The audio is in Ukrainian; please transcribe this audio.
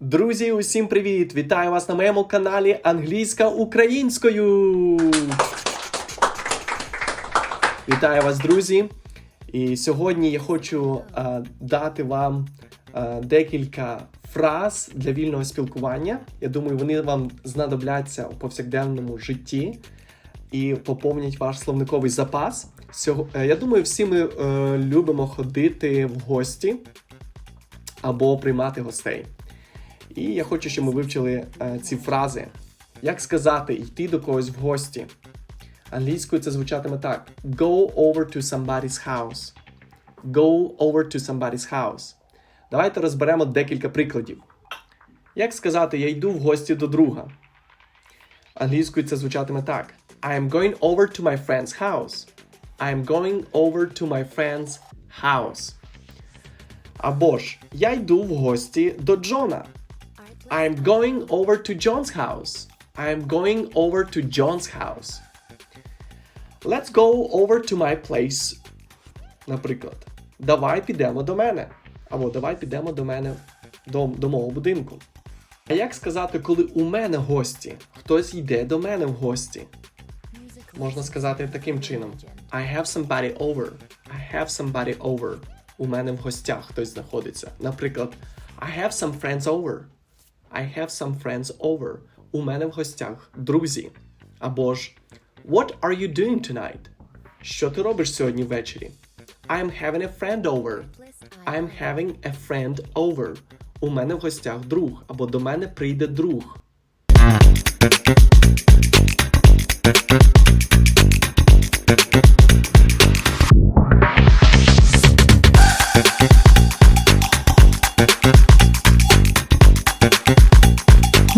Друзі, усім привіт! Вітаю вас на моєму каналі Англійська українською. Вітаю вас, друзі! І сьогодні я хочу е, дати вам е, декілька фраз для вільного спілкування. Я думаю, вони вам знадобляться у повсякденному житті і поповнять ваш словниковий запас. Сього- е, я думаю, всі ми е, любимо ходити в гості або приймати гостей. І я хочу, щоб ми вивчили е, ці фрази. Як сказати йти до когось в гості? Англійською це звучатиме так: Go over to somebody's house. Go over to somebody's house. Давайте розберемо декілька прикладів. Як сказати, я йду в гості до друга? Англійською це звучатиме так: I am going over to my friend's house. I am going over to my friend's house. Або ж я йду в гості до Джона. I'm going over to John's house. I'm going over to John's house. Let's go over to my place. Наприклад, давай підемо до мене. Або давай підемо до мене до, до мого будинку. А як сказати, коли у мене гості? Хтось йде до мене в гості? Можна сказати таким чином: I have somebody over. I have somebody over. У мене в гостях хтось знаходиться. Наприклад, I have some friends over. I have some friends over. У мене в гостях друзі. Або ж What are you doing tonight? Що ти робиш сьогодні ввечері? I'm having a friend over. I'm having a friend over. У мене в гостях друг. Або до мене прийде друг.